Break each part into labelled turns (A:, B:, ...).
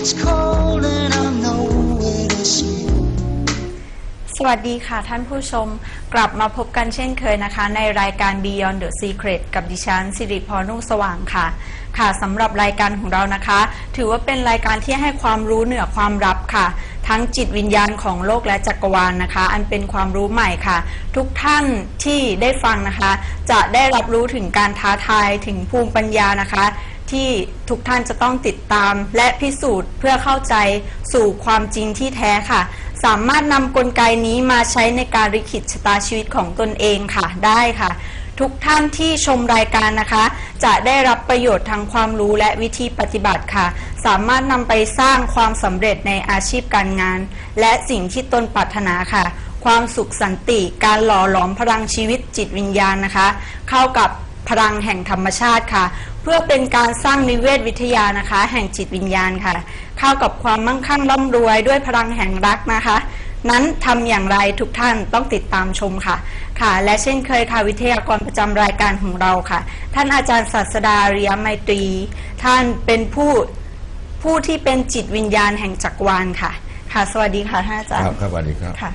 A: สวัสดีค่ะท่านผู้ชมกลับมาพบกันเช่นเคยนะคะ ในรายการ Beyond the Secret กับดิฉันสิริพรนุ่งสว่างค่ะ ค่ะสำหรับรายการของเรานะคะ ถือว่าเป็นรายการที่ให้ความรู้เหนือความรับค่ะ ทั้งจิตวิญญาณของโลกและจักรวาลนะคะ อันเป็นความรู้ใหม่ค่ะ ทุกท่านที่ได้ฟังนะคะ จะได้รับรู้ถึงการท้าทายถึงภูมิปัญญานะคะ ที่ทุกท่านจะต้องติดตาม และพิสูจน์เพื่อเข้าใจสู่ความจริงที่แท้ค่ะ สามารถนำกลไกนี้มาใช้ในการลิขิตชะตาชีวิตของตนเองค่ะได้ค่ะ ทุกท่านที่ชมรายการนะคะ จะได้รับประโยชน์ทางความรู้และวิธีปฏิบัติค่ะ สามารถนำไปสร้างความสำเร็จในอาชีพการงาน และสิ่งที่ตนปรารถนาค่ะ ความสุขสันติ การหล่อหลอมพลังชีวิตจิตวิญญาณนะคะ เข้ากับ พลังแห่งธรรมชาติค่ะ เพื่อเป็นการสร้างนิเวศวิทยานะคะ แห่งจิตวิญญาณค่ะ เข้ากับความมั่งคั่งร่ำรวยด้วยพลังแห่งรักนะคะ นั้นทำอย่างไรทุกท่านต้องติดตามชมค่ะ ค่ะ และเช่นเคยค่ะวิทยากรประจำรายการของเราค่ะ ท่านอาจารย์ศาสดาเรียมไมตรี ท่านเป็นผู้ผู้ที่เป็นจิตวิญญาณแห่งจักรวาลค่ะ ค่ะ สวัสดีค่ะท่านอาจาร
B: ค
A: ย์
B: รับครับสวัสดีครับ
A: ค่ะ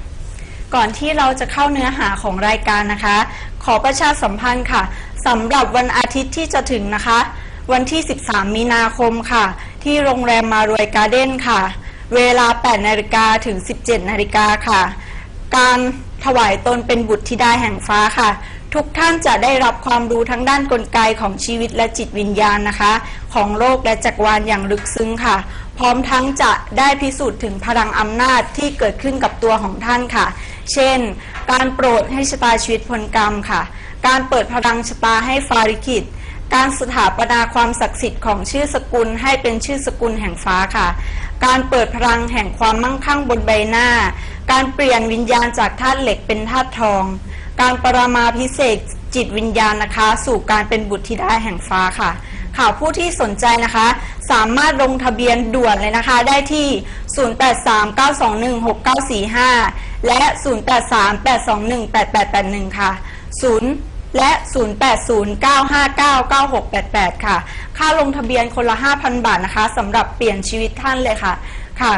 A: ก่อนที่เราจะเข้าเนื้อหาของรายการนะคะ ขอประชาสัมพันธ์ค่ะ สำหรับวันอาทิตย์ที่จะถึงนะคะ วันที่ 13 มีนาคมค่ะ ที่โรงแรมมารวยการ์เด้นค่ะ เวลา 8 นาฬิกาถึง 17 นาฬิกาค่ะ การถวายตนเป็นบุตรธิดาแห่งฟ้าค่ะ ทุกท่านจะได้รับความรู้ทั้งด้านกลไกของชีวิตและจิตวิญญาณนะคะ ของโลกและจักรวาลอย่างลึกซึ้งค่ะ พร้อมทั้งจะได้พิสูจน์ถึงพลังอำนาจที่เกิดขึ้นกับตัวของท่านค่ะ เช่น การโปรดให้ชะตาชีวิตผลกรรมค่ะ การเปิดพลังชะตาให้ฟาริกิตการสถาปนาความศักดิ์สิทธิ์ของชื่อสกุลให้เป็นชื่อสกุลแห่งฟ้าค่ะ การเปิดพลังแห่งความมั่งคั่งบนใบหน้า การเปลี่ยนวิญญาณจากธาตุเหล็กเป็นธาตุทอง การปรามาพิเศษจิตวิญญาณนะคะ สู่การเป็นบุตรธิดาแห่งฟ้าค่ะ ข่าวผู้ที่สนใจนะคะ สามารถลงทะเบียนด่วนเลยนะคะ ได้ที่ 0839216945 และ 0838218881 ค่ะ 0 และ 0809599688 ค่ะ ค่าลงทะเบียนคนละ 5,000 บาทนะคะสำหรับเปลี่ยนชีวิตท่านเลยค่ะค่ะ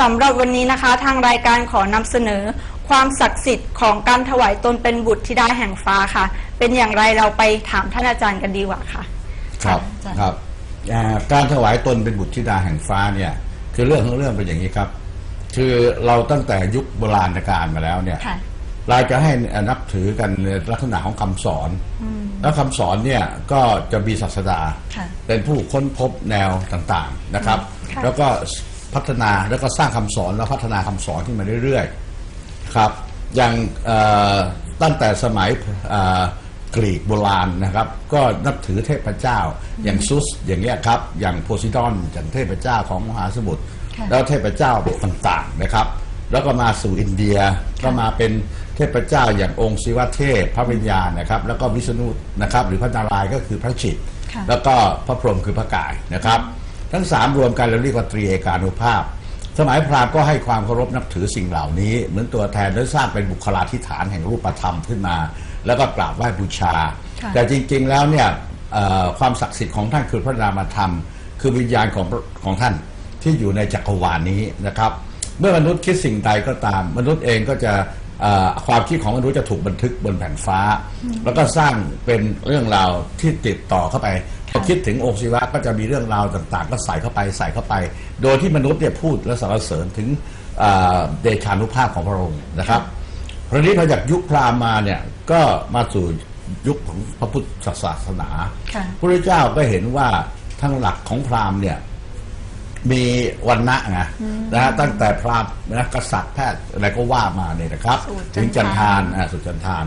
A: สำหรับวันนี้นะคะทางรายการขอนำเสนอ ความศักดิ์สิทธิ์ของการถวายตนเป็นบุตรธิดาแห่งฟ้าค่ะ เป็นอย่างไรเราไปถามท่านอาจารย์กันดีกว่าค่ะ
B: ครับ
A: อาจารย์
B: ครับอ่าการถวายตนเป็นบุตรธิดาแห่งฟ้าเนี่ย คือเรื่องของเรื่องเป็นอย่างนี้ครับ คือเราตั้งแต่ยุคโบราณกาลมาแล้วเนี่ย
A: ค่ะ
B: เราจะให้นับถือกันในลักษณะของคำสอนแล้วคำสอนเนี่ยก็จะมีศาสดา
A: ค่ะ
B: เป็นผู้ค้นพบแนวต่างๆนะครับ
A: ค่ะ
B: แล้วก็พัฒนาแล้วก็สร้างคำสอนแล้วพัฒนาคำสอนขึ้นมาเรื่อยๆครับอย่างเอ่อตั้งแต่สมัยเอ่อกรีกโบราณนะครับ ก็นับถือเทพเจ้า อย่างซุสอย่างเงี้ยครับอย่างโพไซิดอนอย่างเทพเจ้าของมหาสมุทร
A: ค่ะ
B: แล้วเทพเจ้าต่างๆนะครับ แล้วก็มาสู่อินเดียก็มาเป็นเทพเจ้าอย่างองค์ศิวเทพพระวิญญาณนะครับ แล้วก็วิษณุนะครับ หรือพระนารายณ์ก็คือพระจิตร
A: ค่ะ
B: แล้วก็พระพรหมคือพระกายนะครับ ทั้งสามรวมกันเราเรียกว่าตรีเอกานุภาพ สมัยพราหมณ์ก็ให้ความเคารพนับถือสิ่งเหล่านี้ เหมือนตัวแทนและสร้างเป็นบุคลาธิฐานแห่งรูปธรรมขึ้นมา แล้วก็กราบไหว้บูชา
A: ค่ะ
B: แต่จริงๆแล้วเนี่ยเอ่อความศักดิ์สิทธิ์ของท่านคือพระนามธรรม คือวิญญาณของของท่าน ที่อยู่ในจักรวาลนี้นะครับ เมื่อมนุษย์คิดสิ่งใดก็ตาม มนุษย์เองก็จะเอ่อความคิดของมนุษย์จะถูกบันทึกบนแผ่นฟ้า แล้วก็สร้างเป็นเรื่องราวที่ติดต่อเข้าไปพอคิดถึงองค์ศิวะก็จะมีเรื่องราวต่างๆ ก็ใส่เข้าไปใส่เข้าไป โดยที่มนุษย์เนี่ยพูดและสรรเสริญถึงเอ่อเดชานุภาพของพระองค์นะครับพระนี้พอจากยุคพราหมณ์มาเนี่ยก็มาสู่ยุคของพระพุทธศาสนา
A: ค่ะ
B: พระพุทธเจ้าก็เห็นว่าทั้งหลักของพราหมณ์เนี่ย มีวันณะไงนะฮะตั้งแต่พราหมณ์นะกษัตริย์แพทย์อะไรก็ว่ามาเนี่ยนะครับ
A: สู่จันทาน
B: ถึงจันทานอ่าสุจันทาน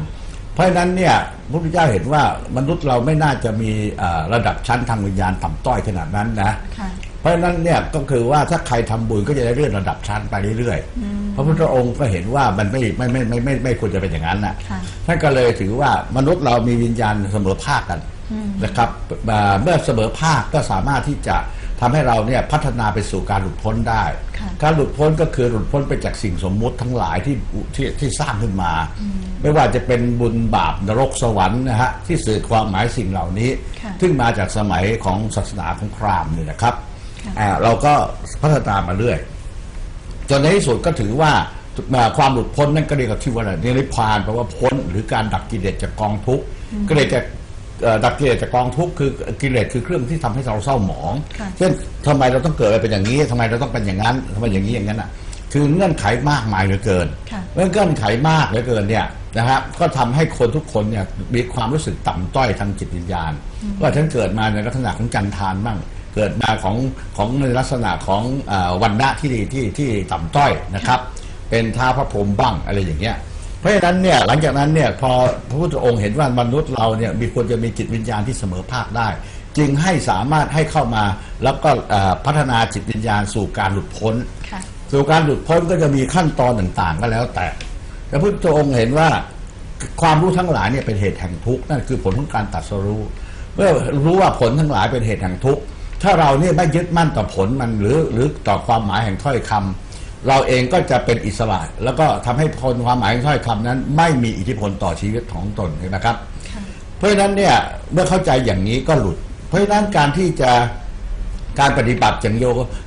B: เพราะฉะนั้นเนี่ยพระพุทธเจ้าเห็นว่ามนุษย์เราไม่น่าจะมีเอ่อระดับชั้นทางวิญญาณต่ำต้อยขนาดนั้นนะ
A: ค่ะ
B: เพราะฉะนั้นเนี่ยก็คือว่าถ้าใครทำบุญก็จะได้เลื่อนระดับชั้นไปเรื่อยๆ พระพุทธองค์ก็เห็นว่ามันไม่ไม่ไม่ไม่ไม่ไม่ควรจะเป็นอย่างนั้นนะ
A: ค่ะ
B: ท่านก็เลยถือว่ามนุษย์เรามีวิญญาณเสมอภาคกันนะครับอ่าเมื่อเสมอภาคก็สามารถที่จะ ทำให้เราเนี่ยพัฒนาไปสู่การหลุดพ้นได้
A: ค่ะ
B: การหลุดพ้นก็คือหลุดพ้นไปจากสิ่งสมมุติทั้งหลายที่ที่ที่สร้างขึ้นมา ไม่ว่าจะเป็นบุญบาปนรกสวรรค์นะฮะที่สื่อความหมายสิ่งเหล่านี้
A: ค่ะ
B: ซึ่งมาจากสมัยของศาสนาของพราหมณ์เนี่ยนะครับ
A: ค่ะ
B: อ่าเราก็พัฒนามาเรื่อย จนในที่สุดก็ถือว่าอ่าความหลุดพ้นนั่นก็เรียกว่าชื่อว่าอะไรนิพพานแปลว่าพ้น หรือการดับกิเลสจากกองทุกข์กิเลสจาก เอ่อดับกิเลสจากกองทุกข์คือกิเลสคือเครื่องที่ทำให้เราเศร้าหมอง
A: ค่ะ
B: เช่นทำไมเราต้องเกิดมาเป็นอย่างนี้ทำไมเราต้องเป็นอย่างนั้นทำไมอย่างนี้อย่างนั้นอะ คือเงื่อนไขมากมายเหลือเกิน
A: ค่ะ
B: เมื่อเงื่อนไขมากเหลือเกินเนี่ยนะครับก็ทำให้คนทุกคนเนี่ยมีความรู้สึกต่ำต้อยทางจิตวิญญาณว่าฉันเกิดมาในลักษณะของจันทานบ้างเกิดมาของของในลักษณะของเออวันณะที่ที่ที่ต่ำต้อยนะครับ เป็นท้าพระพรหมบ้างอะไรอย่างเงี้ย เพราะฉะนั้นเนี่ยหลังจากนั้นเนี่ยพอพระพุทธองค์เห็นว่ามนุษย์เราเนี่ยมีควรจะมีจิตวิญญาณที่เสมอภาคได้ จึงให้สามารถให้เข้ามาแล้วก็เอ่อพัฒนาจิตวิญญาณสู่การหลุดพ้น
A: ค่ะ
B: สู่การหลุดพ้นก็จะมีขั้นตอนต่างๆ ก็แล้วแต่พระพุทธองค์เห็นว่าความรู้ทั้งหลายเนี่ยเป็นเหตุแห่งทุกข์นั่นคือผลของการตรัดสรู้เมื่อรู้ว่าผลทั้งหลายเป็นเหตุแห่งทุกข์ถ้าเราเนี่ยไม่ยึดมั่นต่อผลมันหรือหรือต่อความหมายแห่งถ้อยคำ เราเองก็จะเป็นอิสระ แล้วก็ทำให้ผลความหมายแห่งถ้อยคำนั้น ไม่มีอิทธิพลต่อชีวิตของตนนไหมครับ เพราะฉะนั้นเนี่ยเมื่อเข้าใจอย่างนี้ก็หลุด เพราะฉะนั้นการที่จะการปฏิบัติอย่างโย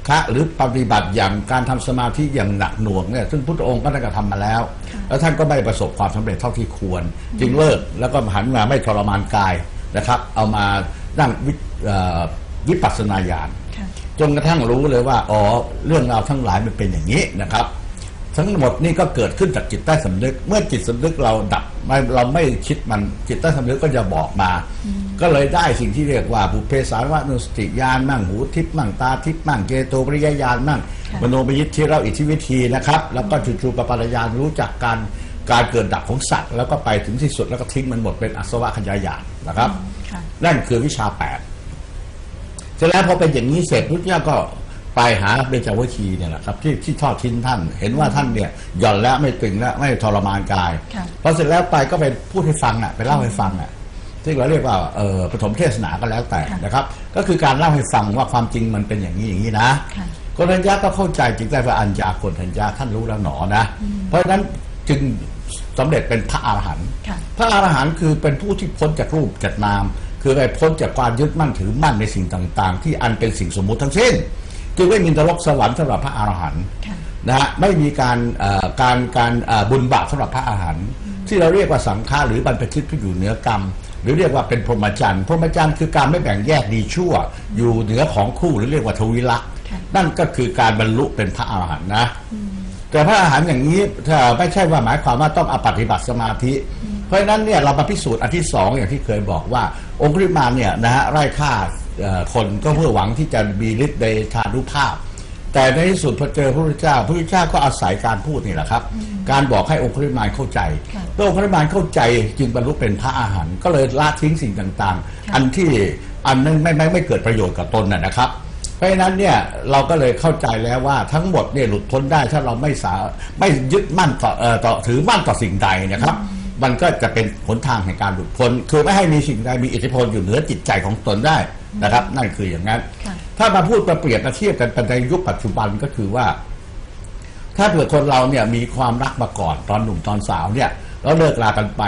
B: คะหรือปฏิบัติอย่างการทำสมาธิอย่างหนักหน่วงเนี่ยซึ่งพุทธองค์ก็ได้กระทำมาแล้ว แล้วท่านก็ไม่ประสบความสำเร็จเท่าที่ควร จึงเลิกแล้วก็หันมาไม่ทรมานกายนะครับ เอามานั่งวิวปัสสนาญาณ จนกระทั่งรู้เลยว่าอ๋อเรื่องราวทั้งหลายมันเป็นอย่างนี้นะครับ ทั้งหมดนี่ก็เกิดขึ้นจากจิตใต้สำนึก เมื่อจิตสำนึกเราดับไม่เราไม่คิดมันจิตใต้สำนึกก็จะบอกมา ก็เลยได้สิ่งที่เรียกว่าบุพเพสารวนุสติญาณมั่งหูทิพย์มั่งตาทิพย์มั่งเกโตปริยญาณมั่ง
A: ค่ะ
B: มโนมยิทธิเราอิทธิวิธีนะครับ แล้วก็จุจูปปารยานรู้จักการการเกิดดับของสัตว์ แล้วก็ไปถึงที่สุดแล้วก็ทิ้งมันหมดเป็นอสวะขยายานนะครับ
A: ค่ะ
B: นั่นคือวิชาแปดเสร็จแล้วพอเป็นอย่างนี้เสร็จพุทธเจ้าก็ไปหาเบญจวัคคีย์เนี่ยแหละครับที่ที่ทอดทิ้นท่าน เห็นว่าท่านเนี่ยหย่อนแล้วไม่ตึงแล้วไม่ทรมานกาย
A: ค่ะ
B: พอเสร็จแล้วไปก็ไปพูดให้ฟังอะไปเล่าให้ฟังอะที่เราเรียกว่าเอ่อปฐมเทศนาก็แล้วแต่
A: ค่ะ
B: นะครับ ก็คือการเล่าให้ฟังว่าความจริงมันเป็นอย่างนี้อย่างนี้นะ
A: ค่ะ
B: โกนัญญาก็เข้าใจจึงได้ว่าอัญญาโกนัญญาท่านรู้แล้วหนอนะ เพราะฉะนั้นจึงสำเร็จเป็นพระอรหันต์
A: ค่ะ
B: พระอรหันต์คือเป็นผู้ที่พ้นจากรูปจากนาม คือไปพ้นจากความยึดมั่นถือมั่นในสิ่งต่างๆ ที่อันเป็นสิ่งสมมุติทั้งสิ้นจึงไม่มีนรกสวรรค์สำหรับพระอรหันต์
A: ค่ะ
B: นะฮะไม่มีการเอ่อการการเอ่อบุญบาปสำหรับพระอรหันต์ที่เราเรียกว่าสังฆาหรือบรรพชิตที่อยู่เหนือกรรม หรือเรียกว่าเป็นพรหมจรรย์พรหมจรรย์คือการไม่แบ่งแยกดีชั่ว อยู่เหนือของคู่หรือเรียกว่าทวิลักษณ์
A: ค่ะ
B: นั่นก็คือการบรรลุเป็นพระอรหันต์นะแต่พระอาหารอย่างนี้ถ้าไม่ใช่ว่าหมายความว่าต้องเอาปฏิบัติสมาธิเพ ราะฉะนั้นเนี่ยเรามาพิสูจน์อันที่สองอย่างที่เคยบอกว่า องคุริมานเนี่ยนะฮะไล่ฆ่าเอ่อคนก็เพื่อหวังที่จะมีฤทธิ์ในทานุภาพ แต่ในที่สุดพอเจอพระพุทธเจ้าพระพุทธเจ้าก็อาศัยการพูดนี่แหละครับ การบอกให้องคุริมานเข้าใจ
A: ค่ะ
B: เมื่อองคุริมานเข้าใจจึงบรรลุเป็นพระอาหารก็เลยละทิ้งสิ่งต่างๆ อันที่อันนั้นไม่ไม่ไม่เกิดประโยชน์กับตนน่ะนะครับเพราะฉะนั้นเนี่ยเราก็เลยเข้าใจแล้วว่าทั้งหมดเนี่ยหลุดพ้นได้ถ้าเราไม่สาไม่ยึดมั่นต่อเอ่อต่อถือมั่นต่อสิ่งใดนะครับ มันก็จะเป็นหนทางแห่งการหลุดพ้น คือไม่ให้มีสิ่งใดมีอิทธิพลอยู่เหนือจิตใจของตนได้นะครับ นั่นคืออย่างนั้น
A: ค่ะ
B: ถ้ามาพูดมาเปรียบมาเทียบกันในยุคปัจจุบันก็คือว่า ถ้าเผื่อคนเราเนี่ยมีความรักมาก่อนตอนหนุ่มตอนสาวเนี่ยแล้วเลิกลากันไป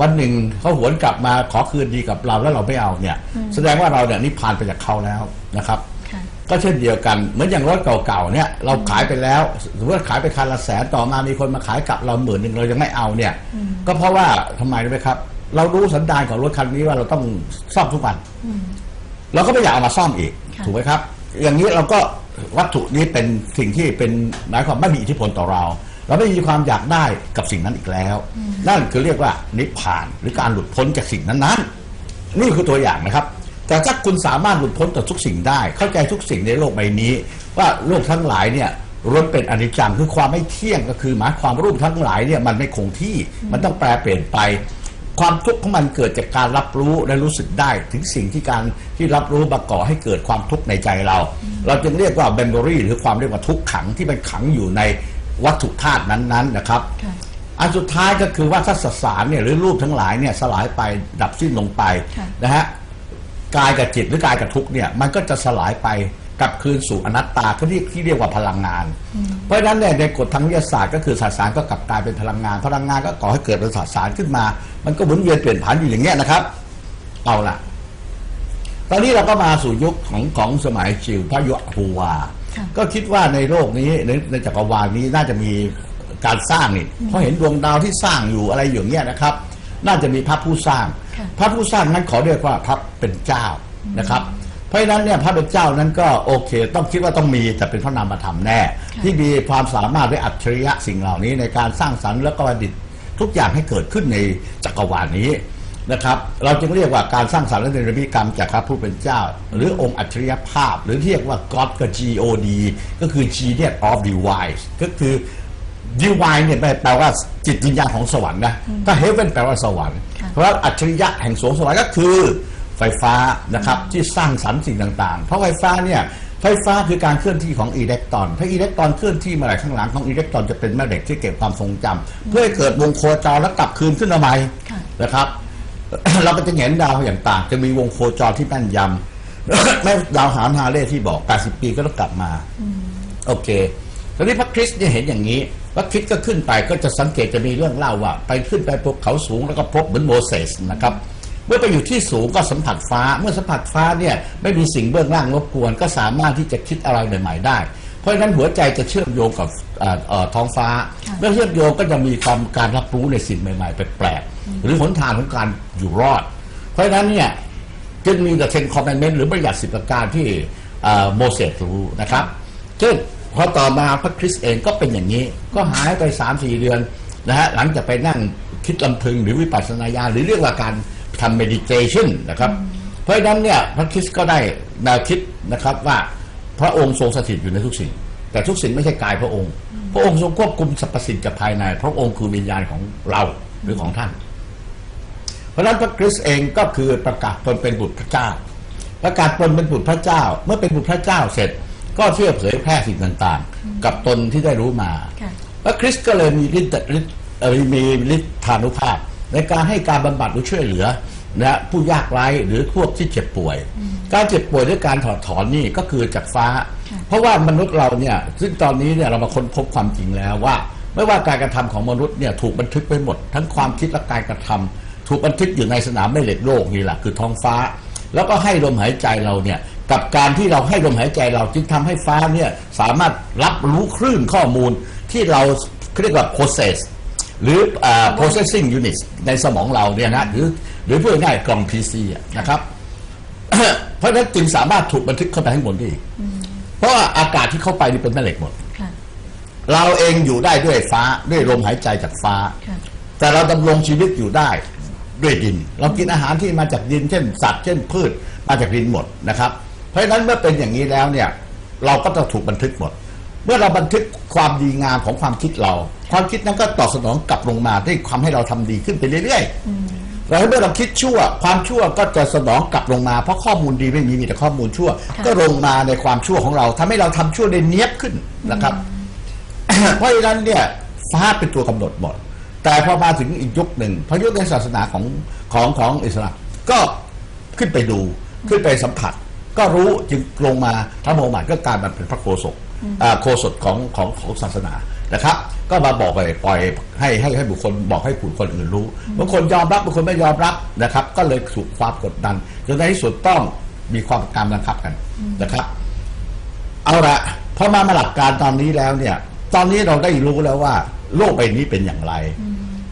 B: วันหนึ่งเขาหวนกลับมาขอคืนดีกับเราแล้วเราไม่เอาเนี่ย แสดงว่าเราเนี่ยนิพพานไปจากเขาแล้วนะครับ
A: ค่ะ
B: ก็เช่นเดียวกัน เหมือนอย่างรถเก่าๆเนี่ยเราขายไปแล้วสมมติว่าขายไปคันละแสนต่อมามีคนมาขายกลับเราหมื่นหนึ่งเรายังไม่เอาเนี่ย ก็เพราะว่าทำไมรู้ไหมครับ เรารู้สันดานของรถคันนี้ว่าเราต้องซ่อมทุกวันเราก็ไม่อยากเอามาซ่อมอีก
A: ค่ะ
B: ถูกไหมครับ อย่างนี้เราก็วัตถุนี้เป็นสิ่งที่เป็นหมายความไม่มีอิทธิพลต่อเรา เราไม่มีความอยากได้กับสิ่งนั้นอีกแล้ว นั่นคือเรียกว่านิพพานหรือการหลุดพ้นจากสิ่งนั้นๆนี่คือตัวอย่างนะครับ แต่ถ้าคุณสามารถหลุดพ้นจากทุกสิ่งได้ เข้าใจทุกสิ่งในโลกใบนี้ ว่าโลกทั้งหลายเนี่ยล้วนเป็นอนิจจังคือความไม่เที่ยงก็คือหมายความรูปทั้งหลายเนี่ยมันไม่คงที่มันต้องแปรเปลี่ยนไป ความทุกข์ของมันเกิดจากการรับรู้และรู้สึกได้ ถึงสิ่งที่การที่รับรู้มาก่อให้เกิดความทุกข์ในใจเรา เราจึงเรียกว่าเบมโมรีหรือความเรียกว่าทุกข์ขังที่มันขังอยู่ในวัตถุธาตุนั้นๆนะครับ
A: ค่ะ
B: อันสุดท้ายก็คือว่าถ้าสสารเนี่ยหรือรูปทั้งหลายเนี่ยสลายไปดับสิ้นลงไป
A: ค่ะ
B: นะฮะ กายกับจิตหรือกายกับทุกข์เนี่ยมันก็จะสลายไปกลับคืนสู่อนัตตาที่เรียกที่เรียกว่าพลังงาน เพราะฉะนั้นเนี่ยในกฎทางวิทยาศาสตร์ก็คือสสารก็กลับกลายเป็นพลังงาน พลังงานก็ก่อให้เกิดเป็นสสารขึ้นมา มันก็หมุนเวียนเปลี่ยนผันอยู่อย่างเงี้ยนะครับ เอาล่ะ ตอนนี้เราก็มาสู่ยุคของของสมัยชิวพระยุฮูวา
A: ค่ะ
B: ก็คิดว่าในโลกนี้ในในจักรวาลนี้น่าจะมีการสร้างนี่เพราะเห็นดวงดาวที่สร้างอยู่อะไรอย่างเงี้ยนะครับ น่าจะมีพระผู้สร้าง
A: ค่ะ
B: พระผู้สร้างนั้นขอเรียกว่าพระเป็นเจ้านะครับ เพราะฉะนั้นเนี่ยพระเป็นเจ้านั้นก็โอเค ต้องคิดว่าต้องมีแต่เป็นพระนามธรรมแน่ ที่มีความสามารถและอัจฉริยะสิ่งเหล่านี้ในการสร้างสรรค์และก็ประดิษฐ์ทุกอย่างให้เกิดขึ้นในจักรวาลนี้นะครับ เราจึงเรียกว่าการสร้างสรรค์และเนรมิตกรรมจากพระผู้เป็นเจ้า หรือองค์อัจฉริยภาพ หรือเรียกว่า God กับ God ก็คือ Genius of Divine ก็คือ Divine เนี่ยแปลว่าจิตวิญญาณของสวรรค์นะถ้า Heaven แปลว่าสวรรค์
A: ค่ะ
B: เพราะว่าอัจฉริยะแห่งสวงสวรรค์ก็คือไฟฟ้านะครับที่สร้างสรรค์สิ่งต่างๆ เพราะไฟฟ้าเนี่ยไฟฟ้าคือการเคลื่อนที่ของอิเล็กตรอน ถ้าอิเล็กตรอนเคลื่อนที่เมาไหร่ข้างหลังของอิเล็กตรอนจะเป็นแม่เหล็กที่เก็บความทรงจำเพื่อให้เกิดวงโคจรแล้วกลับคืนขึ้นมาใหม่
A: ค่ะ
B: นะครับ เราก็จะเห็นดาวอย่างต่าง จะมีวงโคจรที่แม่นยำแม่ดาวหามฮาเล่ที่บอก 80 ปีก็ต้องกลับมา โอเค ตอนนี้พระคริสต์เนี่ยเห็นอย่างนี้ พระคริสต์ก็ขึ้นไปก็จะสังเกตจะมีเรื่องเล่าว่า ไปขึ้นไปพบเขาสูงแล้วก็พบเหมือนโมเสสนะครับเมื่อไปอยู่ที่สูงก็สัมผัสฟ้า เมื่อสัมผัสฟ้าเนี่ยไม่มีสิ่งเบื้องล่างรบกวน ก็สามารถที่จะคิดอะไรใหม่ๆได้ เพราะฉะนั้นหัวใจจะเชื่อมโยงกับเอ่อเอ่อท้องฟ้า เมื่อเชื่อมโยงก็จะมีความการรับรู้ในสิ่งใหม่ๆแปลกๆหรือหนทางของการอยู่รอด เพราะฉะนั้นเนี่ยจึงมีแต่เทนคอมเมนต์หรือประหยัดสิบประการที่เอ่อโมเสสรู้นะครับ ซึ่ง พอต่อมาพระคริสต์เองก็เป็นอย่างนี้ ก็หายไป3ามสี่เดือนนะฮะหลังจากไปนั่งคิดลำพึงหรือวิปัสสนาญาณหรือเรียกว่าการทำ meditation นะครับ เพราะฉะนั้นเนี่ยพระคริสต์ก็ได้แนวคิดนะครับว่าพระองค์ทรงสถิตอยู่ในทุกสิ่ง แต่ทุกสิ่งไม่ใช่กายพระองค์ พระองค์ทรงควบคุมสรรพสิ่งจากภายใน พระองค์คือวิญญาณของเราหรือของท่าน เพราะนั้นพระคริสต์เองก็คือประกาศตนเป็นบุตรพระเจ้า ประกาศตนเป็นบุตรพระเจ้า เมื่อเป็นบุตรพระเจ้าเสร็จ ก็เชื่อเผยแพร่สิ่งต่างๆ กับตนที่ได้รู้มา
A: ค่ะ
B: พระคริสต์ก็เลยมีฤทธิ์ฤทธิ์เอ่อมีฤทธานุภาพ ในการให้การบำบัดหรือช่วยเหลือนะฮะผู้ยากไร้หรือพวกที่เจ็บป่วย การเจ็บป่วยด้วยการถอดถอนนี่ก็คือจากฟ้าเพราะว่ามนุษย์เราเนี่ยซึ่งตอนนี้เนี่ยเรามาค้นพบความจริงแล้วว่า ไม่ว่าการกระทำของมนุษย์เนี่ยถูกบันทึกไปหมด ทั้งความคิดและการกระทำถูกบันทึกอยู่ในสนามแม่เหล็กโลกนี่แหละคือท้องฟ้า แล้วก็ให้ลมหายใจเราเนี่ย กับการที่เราให้ลมหายใจเราจึงทำให้ฟ้าเนี่ยสามารถรับรู้คลื่นข้อมูลที่เราเรียกว่า process หรืออ่า processing unit ในสมองเราเนี่ยนะหรือหรือพูดง่ายๆกล่อง PC อะนะครับ เพราะฉะนั้นจึงสามารถถูกบันทึกเข้าไปข้างบนได้อีกเพราะว่าอากาศที่เข้าไปนี่เป็นแม่เหล็กหมด
A: ค่ะ
B: เราเองอยู่ได้ด้วยฟ้าด้วยลมหายใจจากฟ้า
A: ค่ะ
B: แต่เราดำรงชีวิตอยู่ได้ด้วยดิน เรากินอาหารที่มาจากดิน เช่น สัตว์เช่นพืชมาจากดินหมดนะครับ เพราะฉะนั้นเมื่อเป็นอย่างนี้แล้วเนี่ย เราก็จะถูกบันทึกหมด เมื่อเราบันทึกความดีงามของความคิดเรา ความคิดนั้นก็ตอบสนองกลับลงมาได้ความให้เราทำดีขึ้นไปเรื่อยๆแล้วเมื่อเราคิดชั่ว ความชั่วก็จะสนองกลับลงมาเพราะข้อมูลดีไม่มีมีแต่ข้อมูลชั่ว
A: ค่ะ
B: ก็ลงมาในความชั่วของเราทำให้เราทำชั่วได้เนียบขึ้นนะครับ เพราะฉะนั้นเนี่ยฟ้าเป็นตัวกำหนดหมดแต่พอมาถึงอีกยุคหนึ่งพอยุคในศาสนาของของของอิสลามก็ขึ้นไปดูขึ้นไปสัมผัส ก็รู้จึงลงมาพระโมฮัมหมัดก็กลายมาเป็นพระโคศกอ่าโคศกของของของศาสนานะครับ ก็มาบอกไปปล่อยให้ให้ให้บุคคลบอกให้ผู้คนอื่นรู้บางคนยอมรับบางคนไม่ยอมรับนะครับ ก็เลยถูกความกดดันจนในที่สุดต้องมีความการบังคับกันนะครับ เอาละพอมามาหลักการตอนนี้แล้วเนี่ย ตอนนี้เราได้รู้แล้วว่า โลกใบนี้เป็นอย่างไร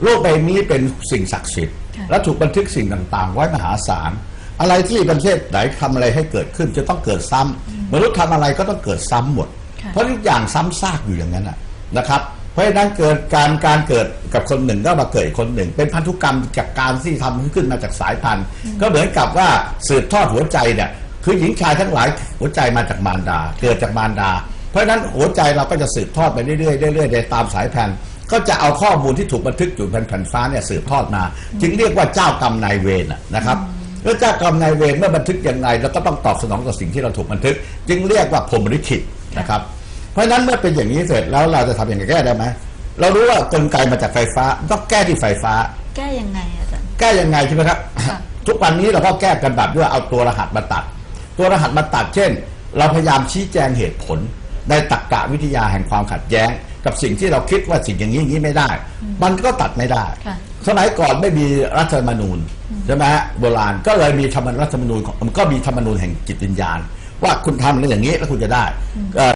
B: โลกใบนี้เป็นสิ่งศักดิ์สิทธิ์
A: ค่ะ
B: และถูกบันทึกสิ่งต่างๆ ไว้มหาศาล อะไรที่ประเทศไหนทำอะไรให้เกิดขึ้นจะต้องเกิดซ้ำมนุษย์ทำอะไรก็ต้องเกิดซ้ำหมด
A: ค่ะ
B: เพราะทุกอย่างซ้ำซากอยู่อย่างนั้นนะนะครับ เพราะฉะนั้นเกิดการการเกิดกับคนหนึ่งก็มาเกิดอีกคนหนึ่ง เป็นพันธุกรรมจากการที่ทำขึ้นมาจากสายพันธุ์ ก็เหมือนกับว่าสืบทอดหัวใจเนี่ยคือหญิงชายทั้งหลายหัวใจมาจากมารดา เกิดจากมารดา เพราะฉะนั้นหัวใจเราก็จะสืบทอดไปเรื่อยๆเรื่อยๆในตามสายพันธุ์ก็จะเอาข้อมูลที่ถูกบันทึกอยู่บนแผ่นฟ้าเนี่ยสืบทอดมา จึงเรียกว่าเจ้ากรรมนายเวรน่ะนะครับ แล้วเจ้ากรรมนายเวรเมื่อบันทึกอย่างไรเราก็ต้องตอบสนองต่อสิ่งที่เราถูกบันทึก จึงเรียกว่าพรหมลิขิตนะครับ เพราะฉะนั้นเมื่อเป็นอย่างนี้เสร็จแล้วเราจะทำอย่างไรแก้ได้ไหมเรารู้ว่ากลไกมาจากไฟฟ้าต้องแก้ที่ไฟฟ้า
A: แก้ยังไงอาจารย์
B: แก้ยังไงใช่ไหมครับ
A: ค่ะ
B: ทุกวันนี้เราก็แก้กันแบบด้วยเอาตัวรหัสมาตัด ตัวรหัสมาตัด เช่น เราพยายามชี้แจงเหตุผลในตรรกะวิทยาแห่งความขัดแย้ง กับสิ่งที่เราคิดว่าสิ่งอย่างนี้อย่างนี้ไม่ได้ มันก็ตัดไม่ได้
A: ค่ะ
B: สมัยก่อนไม่มีรัฐธรรมนูญใช่ไหมฮะโบราณก็เลยมีธรรมรัฐธรรมนูญของมันก็มีธรรมนูญแห่งจิตวิญญาณ ว่าคุณทำอะไรอย่างนี้แล้วคุณจะได้เอ่อ